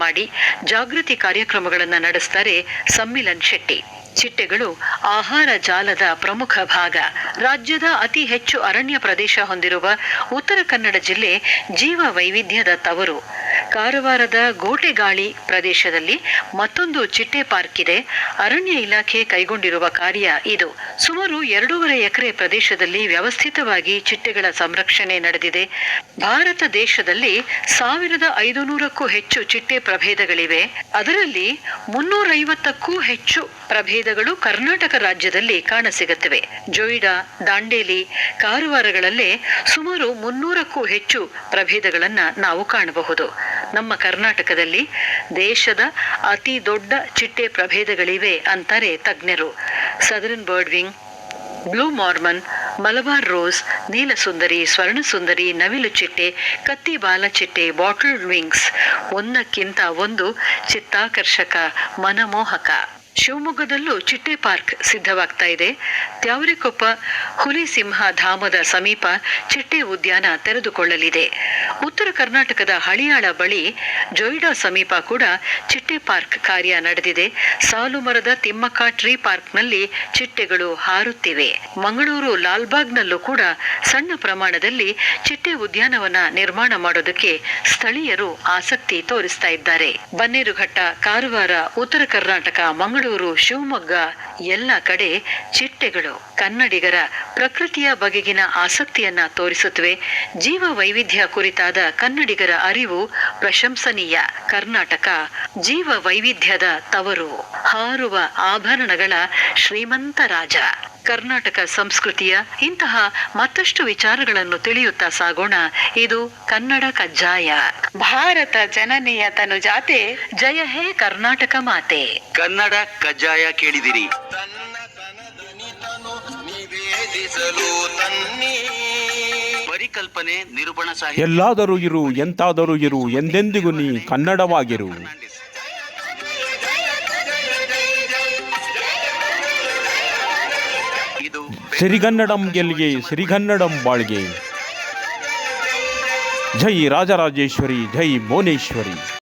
ಮಾಡಿ ಜಾಗೃತಿ ಕಾರ್ಯಕ್ರಮಗಳನ್ನು ನಡೆಸ್ತಾರೆ ಸಮ್ಮಿಲನ್ ಶೆಟ್ಟಿ. ಚಿಟ್ಟೆಗಳು ಆಹಾರ ಜಾಲದ ಪ್ರಮುಖ ಭಾಗ. ರಾಜ್ಯದ ಅತಿ ಹೆಚ್ಚು ಅರಣ್ಯ ಪ್ರದೇಶ ಹೊಂದಿರುವ ಉತ್ತರ ಕನ್ನಡ ಜಿಲ್ಲೆ ಜೀವ ವೈವಿಧ್ಯದ ತವರು. ಕಾರವಾರದ ಗೋಟೆಗಾಳಿ ಪ್ರದೇಶದಲ್ಲಿ ಮತ್ತೊಂದು ಚಿಟ್ಟೆ ಪಾರ್ಕ್ ಇದೆ. ಅರಣ್ಯ ಇಲಾಖೆ ಕೈಗೊಂಡಿರುವ ಕಾರ್ಯ ಇದು. ಸುಮಾರು ಎರಡೂವರೆ ಎಕರೆ ಪ್ರದೇಶದಲ್ಲಿ ವ್ಯವಸ್ಥಿತವಾಗಿ ಚಿಟ್ಟೆಗಳ ಸಂರಕ್ಷಣೆ ನಡೆದಿದೆ. ಭಾರತ ದೇಶದಲ್ಲಿ ಸಾವಿರದ ಐದುನೂರಕ್ಕೂ ಹೆಚ್ಚು ಚಿಟ್ಟೆ ಪ್ರಭೇದಗಳಿವೆ. ಅದರಲ್ಲಿ ಮುನ್ನೂರೈವತ್ತಕ್ಕೂ ಹೆಚ್ಚು ಪ್ರಭೇದಗಳು ಕರ್ನಾಟಕ ರಾಜ್ಯದಲ್ಲಿ ಕಾಣಸಿಗುತ್ತವೆ. ಜೊಯ್ಡಾ, ದಾಂಡೇಲಿ ಕಾರವಾರಗಳಲ್ಲೇ ಸುಮಾರು ಮುನ್ನೂರಕ್ಕೂ ಹೆಚ್ಚು ಪ್ರಭೇದಗಳನ್ನು ನಾವು ಕಾಣಬಹುದು. ನಮ್ಮ ಕರ್ನಾಟಕದಲ್ಲಿ ದೇಶದ ಅತಿ ದೊಡ್ಡ ಚಿಟ್ಟೆ ಪ್ರಭೇದಗಳಿವೆ ಅಂತಾರೆ ತಜ್ಞರು. Southern bird wing blue Mormon, Malabar rose, ನೀಲಸುಂದರಿ, ಸ್ವರ್ಣಸುಂದರಿ, ನವಿಲು ಚಿಟ್ಟೆ, ಕತ್ತಿ ಬಾಲಚಿಟ್ಟೆ, ಬಾಟಲ್ ವಿಂಗ್ಸ್ ಒಂದಕ್ಕಿಂತ ಒಂದು ಚಿತ್ತಾಕರ್ಷಕ ಮನಮೋಹಕ. ಶಿವಮೊಗ್ಗದಲ್ಲೂ ಚಿಟ್ಟೆ ಪಾರ್ಕ್ ಸಿದ್ಧವಾಗ್ತಾ ಇದೆ. ತ್ಯಾವರಿಕೊಪ್ಪ ಹುಲಿ ಸಿಂಹ ಧಾಮದ ಸಮೀಪ ಚಿಟ್ಟೆ ಉದ್ಯಾನ ತೆರೆದುಕೊಳ್ಳಲಿದೆ. ಉತ್ತರ ಕರ್ನಾಟಕದ ಹಳಿಯಾಳ ಬಳಿ ಜೊಯ್ಡಾ ಸಮೀಪ ಕೂಡ ಚಿಟ್ಟೆ ಪಾರ್ಕ್ ಕಾರ್ಯ ನಡೆದಿದೆ. ಸಾಲು ಮರದ ತಿಮ್ಮಕ್ಕ ಟ್ರೀ ಪಾರ್ಕ್ನಲ್ಲಿ ಚಿಟ್ಟೆಗಳು ಹಾರುತ್ತಿವೆ. ಮಂಗಳೂರು ಲಾಲ್ಬಾಗ್ನಲ್ಲೂ ಕೂಡ ಸಣ್ಣ ಪ್ರಮಾಣದಲ್ಲಿ ಚಿಟ್ಟೆ ಉದ್ಯಾನವನ ನಿರ್ಮಾಣ ಮಾಡೋದಕ್ಕೆ ಸ್ಥಳೀಯರು ಆಸಕ್ತಿ ತೋರಿಸ್ತಾ ಇದ್ದಾರೆ. ಬನ್ನೇರುಘಟ್ಟ, ಕಾರವಾರ, ಉತ್ತರ ಕರ್ನಾಟಕ, ಮಂಗಳೂರು ಶಿವಮೊಗ್ಗ ಎಲ್ಲ ಕಡೆ ಚಿಟ್ಟೆಗಳು ಕನ್ನಡಿಗರ ಪ್ರಕೃತಿಯ ಬಗೆಗಿನ ಆಸಕ್ತಿಯನ್ನ ತೋರಿಸುತ್ತವೆ. ಜೀವ ವೈವಿಧ್ಯ ಕುರಿತಾದ ಕನ್ನಡಿಗರ ಅರಿವು ಪ್ರಶಂಸನೀಯ. ಕರ್ನಾಟಕ ಜೀವ ವೈವಿಧ್ಯದ ತವರು ಹಾರುವ ಆಭರಣಗಳ ಶ್ರೀಮಂತ ರಾಜ. ಕರ್ನಾಟಕ ಸಂಸ್ಕೃತಿಯ ಇಂತಹ ಮತ್ತಷ್ಟು ವಿಚಾರಗಳನ್ನು ತಿಳಿಯುತ್ತಾ ಸಾಗೋಣ. ಇದು ಕನ್ನಡ ಕಜ್ಜಾಯ. ಭಾರತ ಜನನಿಯ ತನುಜಾತೆ ಜಯ ಹೇ ಕರ್ನಾಟಕ ಮಾತೆ. ಕನ್ನಡ ಕಜ್ಜಾಯ ಕೇಳಿದಿರಿ. ಪರಿಕಲ್ಪನೆ ನಿರೂಪಣ ಸಹ ಎಲ್ಲಾದರೂ ಇರು ಎಂತಾದರೂ ಇರು ಎಂದೆಂದಿಗೂ ನೀ ಕನ್ನಡವಾಗಿರು. ಸಿರಿಗನ್ನಡಂ ಗೆಲ್ಗೆ ಸಿರಿಗನ್ನಡಂ ಬಾಳ್ಗೆ. ಜೈ ರಾಜರಾಜೇಶ್ವರಿ ಜೈ ಭುವನೇಶ್ವರಿ.